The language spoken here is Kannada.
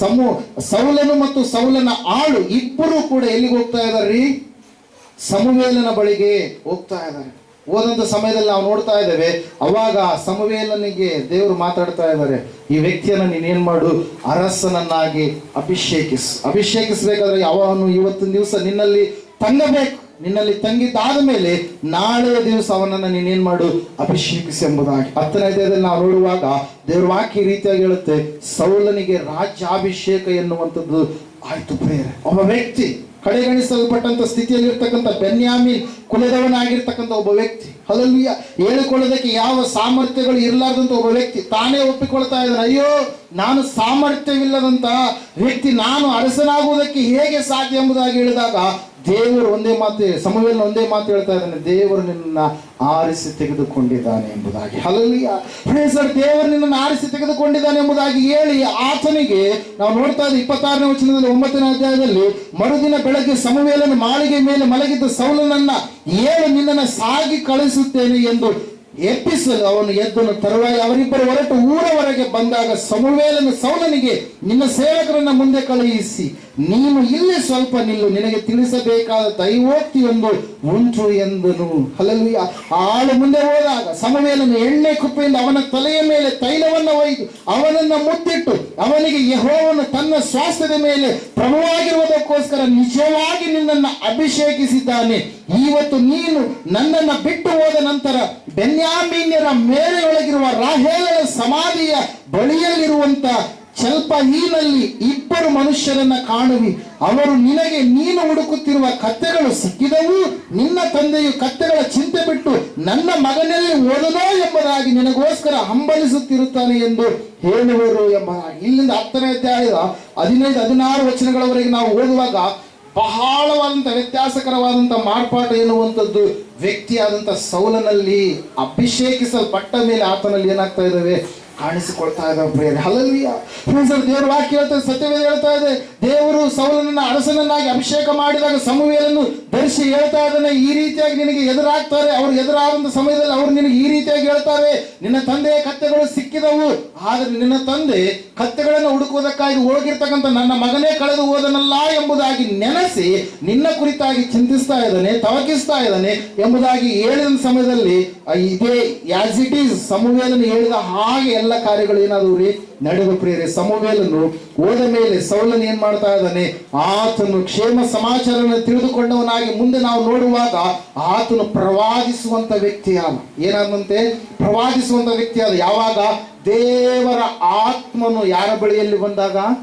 ಸಮೂ ಸೌಲನು ಮತ್ತು ಸೌಲನ ಆಳು ಇಬ್ಬರು ಕೂಡ ಎಲ್ಲಿಗೆ ಹೋಗ್ತಾ ಇದಾರ್ರಿ ಸಮುವೇಲನ ಬಳಿಗೆ ಹೋಗ್ತಾ ಇದ್ದಾರೆ ಹೋದಂತ ಸಮಯದಲ್ಲಿ ನಾವು ನೋಡ್ತಾ ಇದ್ದೇವೆ, ಅವಾಗ ಸಮುವೇಲನಿಗೆ ದೇವರು ಮಾತಾಡ್ತಾ ಇದ್ದಾರೆ, ಈ ವ್ಯಕ್ತಿಯನ್ನು ನೀನೇನ್ ಮಾಡು, ಅರಸನನ್ನಾಗಿ ಅಭಿಷೇಕಿಸ್. ಅಭಿಷೇಕಿಸ್ಬೇಕಾದ್ರೆ ಯಾವನು ಇವತ್ತಿನ ದಿವಸ ನಿನ್ನಲ್ಲಿ ತಂಗಬೇಕು. ನಿನ್ನಲ್ಲಿ ತಂಗಿದ್ದಾದ ಮೇಲೆ ನಾಳೆಯ ದಿವಸ ಅವನನ್ನು ನೀನೇನ್ ಮಾಡು? ಅಭಿಷೇಕಿಸಿ ಎಂಬುದಾಗಿ ಹತ್ತನೇ ಅಧ್ಯಾಯದಲ್ಲಿ ನಾವು ನೋಡುವಾಗ ದೇವ್ರ ವಾಕ್ಯ ರೀತಿಯಾಗಿ ಹೇಳುತ್ತೆ, ಸೌಲನಿಗೆ ರಾಜ್ಯಾಭಿಷೇಕ ಎನ್ನುವಂಥದ್ದು ಆಯ್ತು ಪ್ರೇರೆ ಒಬ್ಬ ವ್ಯಕ್ತಿ ಕಡೆಗಣಿಸಲ್ಪಟ್ಟಂತ ಸ್ಥಿತಿಯಲ್ಲಿ ಇರ್ತಕ್ಕಂಥ ಬೆನ್ಯಾಮಿನ್ ಕುಲದವನಾಗಿರ್ತಕ್ಕಂಥ ಒಬ್ಬ ವ್ಯಕ್ತಿ ಅದರಲ್ಲಿ ಹೇಳಿಕೊಳ್ಳೋದಕ್ಕೆ ಯಾವ ಸಾಮರ್ಥ್ಯಗಳು ಇರಲಾರ್ದಂತ ಒಬ್ಬ ವ್ಯಕ್ತಿ ತಾನೇ ಒಪ್ಪಿಕೊಳ್ತಾ ಇದ್ದಾನೆ, ಅಯ್ಯೋ, ನಾನು ಸಾಮರ್ಥ್ಯವಿಲ್ಲದಂತ ವ್ಯಕ್ತಿ, ನಾನು ಅರಸನಾಗುವುದಕ್ಕೆ ಹೇಗೆ ಸಾಧ್ಯ ಎಂಬುದಾಗಿ ಹೇಳಿದಾಗ ದೇವರು ಒಂದೇ ಮಾತು, ಸಮವೇಲನ ಒಂದೇ ಮಾತು ಹೇಳ್ತಾ ಇದ್ದಾನೆ, ದೇವರು ನಿನ್ನ ಆರಿಸಿ ತೆಗೆದುಕೊಂಡಿದ್ದಾನೆ ಎಂಬುದಾಗಿ. ಹಲಲಿಯ ಸರ್, ದೇವರು ನಿನ್ನನ್ನು ಆರಿಸಿ ತೆಗೆದುಕೊಂಡಿದ್ದಾನೆ ಎಂಬುದಾಗಿ ಹೇಳಿ ಆತನಿಗೆ, ನಾವು ನೋಡ್ತಾ ಇದ್ದೀವಿ ಇಪ್ಪತ್ತಾರನೇ ವಚನದಲ್ಲಿ ಒಂಬತ್ತನೇ ಅಧ್ಯಾಯದಲ್ಲಿ, ಮರುದಿನ ಬೆಳಗ್ಗೆ ಸಮವೇಲನ ಮಾಳಿಗೆ ಮೇಲೆ ಮಲಗಿದ್ದ ಸೌಲನನ್ನ ಏಳು ನಿನ್ನನ್ನು ಸಾಗಿ ಕಳಿಸುತ್ತೇನೆ ಎಂದು ಎಪ್ಪಿಸಲು ಅವನು ಎದ್ದನು ತರುವಾಯ ಅವರಿಬ್ಬರು ಹೊರಟು ಊರವರೆಗೆ ಬಂದಾಗ ಸಮುವೇಲನ ಸೌಲನಿಗೆ, ನಿನ್ನ ಸೇವಕರನ್ನ ಮುಂದೆ ಕಳುಹಿಸಿ. ನೀನು ಇಲ್ಲಿ ಸ್ವಲ್ಪ ನಿಲ್ಲು. ನಿನಗೆ ತಿಳಿಸಬೇಕಾದ ದೈವೋಕ್ತಿಯೊಂದು ಉಂಟು ಎಂದನು. ಹಲಲು ಆಳು ಮುಂದೆ ಹೋದಾಗ ಸಮವೇಲನು ಎಣ್ಣೆ ಕುಪ್ಪೆಯಿಂದ ಅವನ ತಲೆಯ ಮೇಲೆ ತೈಲವನ್ನು ಒಯ್ದು ಅವನನ್ನ ಮುತ್ತಿಟ್ಟು ಅವನಿಗೆ ಯಹೋವನು ತನ್ನ ಸ್ವಾಸ್ಥ್ಯದ ಮೇಲೆ ಪ್ರಭುವಾಗಿರುವುದಕ್ಕೋಸ್ಕರ ನಿಜವಾಗಿ ನಿನ್ನನ್ನು ಅಭಿಷೇಕಿಸಿದ್ದಾನೆ. ಇವತ್ತು ನೀನು ನನ್ನನ್ನು ಬಿಟ್ಟು ಹೋದ ನಂತರ ಬೆನ್ಯಾಮೀನ್ಯರ ಮೇಲೆಯೊಳಗಿರುವ ರಾಹೇಲರ ಸಮಾಧಿಯ ಬಳಿಯಲ್ಲಿರುವಂತ ಸ್ವಲ್ಪ ಚಲ್ಪಹೀನಲ್ಲಿ ಇಬ್ಬರು ಮನುಷ್ಯರನ್ನ ಕಾಣುವಿ. ಅವರು ನಿನಗೆ ನೀನು ಹುಡುಕುತ್ತಿರುವ ಕತ್ತೆಗಳು ಸಿಕ್ಕಿದವು, ನಿನ್ನ ತಂದೆಯು ಕತ್ತೆಗಳ ಚಿಂತೆ ನನ್ನ ಮಗನಲ್ಲಿ ಓದನೋ ಎಂಬುದಾಗಿ ನಿನಗೋಸ್ಕರ ಹಂಬಲಿಸುತ್ತಿರುತ್ತಾನೆ ಎಂದು ಹೇಳುವರು ಎಂಬುದಾಗಿ ಇಲ್ಲಿಂದ ಹತ್ತನೇ ಅಧ್ಯಾಯದ ಹದಿನೈದು, ಹದಿನಾರು ವಚನಗಳವರೆಗೆ ನಾವು ಓದುವಾಗ ಬಹಳವಾದಂಥ ವ್ಯತ್ಯಾಸಕರವಾದಂಥ ಮಾರ್ಪಾಟ ಎನ್ನುವಂಥದ್ದು ವ್ಯಕ್ತಿಯಾದಂಥ ಸೌಲನಲ್ಲಿ ಅಭಿಷೇಕಿಸಲ್ಪಟ್ಟ ಮೇಲೆ ಆತನಲ್ಲಿ ಏನಾಗ್ತಾ ಇದ್ದಾವೆ? ಕಾಣಿಸಿಕೊಳ್ತಾ ಇದ್ದಾವೆ ಪ್ರಿಯರೇ. ಹಲಲಿಯ ದೇವರ ವಾಕ್ಯ ಹೇಳ್ತಾ ಸತ್ಯವೇ ಹೇಳ್ತಾ ಇದೆ, ದೇವರು ಸೌಲನನ್ನ ಅರಸನನ್ನಾಗಿ ಅಭಿಷೇಕ ಮಾಡಿದಾಗ ಸಮುವೇಲನ್ನು ಧರಿಸಿ ಹೇಳ್ತಾ ಇದ್ದಾನೆ, ಈ ರೀತಿಯಾಗಿ ನಿನಗೆ ಎದುರಾಗ್ತಾರೆ, ಅವ್ರು ಎದುರಾದಂತ ಸಮಯದಲ್ಲಿ ಅವ್ರು ನಿನಗೆ ಈ ರೀತಿಯಾಗಿ ಹೇಳ್ತಾರೆ, ನಿನ್ನ ತಂದೆಯ ಕತ್ತೆಗಳು ಸಿಕ್ಕಿದವು, ಆದರೆ ನಿನ್ನ ತಂದೆ ಕತ್ತೆಗಳನ್ನು ಹುಡುಕುವುದಕ್ಕಾಗಿ ಹೋಗಿರ್ತಕ್ಕಂಥ ನನ್ನ ಮಗನೇ ಕಳೆದು ಹೋದನಲ್ಲ ಎಂಬುದಾಗಿ ನೆನೆಸಿ ನಿನ್ನ ಕುರಿತಾಗಿ ಚಿಂತಿಸ್ತಾ ಇದ್ದಾನೆ, ತವಕಿಸ್ತಾ ಇದ್ದಾನೆ ಎಂಬುದಾಗಿ ಹೇಳಿದ ಸಮಯದಲ್ಲಿ ಇದೇ ಆಸ್ ಇಟ್ ಈಸ್ ಹೇಳಿದ ಹಾಗೆ ಎಲ್ಲ ಕಾರ್ಯಗಳು ಏನಾದವು ರೀ? ನಡೆದು ಪ್ರಿಯರೇ, ಸಮುವೇಲನು ಹೋದ ಮೇಲೆ ಸೌಲನ್ ಏನ್ ಮಾಡ್ತಾ ಇದ್ದಾನೆ? ಆತನು ಕ್ಷೇಮ ಸಮಾಚಾರನ ತಿಳಿದುಕೊಂಡವನಾಗಿ ಮುಂದೆ ನಾವು ನೋಡುವಾಗ ಆತನು ಪ್ರವಾದಿಸುವಂತ ವ್ಯಕ್ತಿಯಾದ ಏನಾದಂತೆ? ಪ್ರವಾದಿಸುವಂತ ವ್ಯಕ್ತಿಯಾದ ಯಾವಾಗ? ದೇವರ ಆತ್ಮನು ಯಾರ ಬಳಿಯಲ್ಲಿ ಬಂದಾಗ?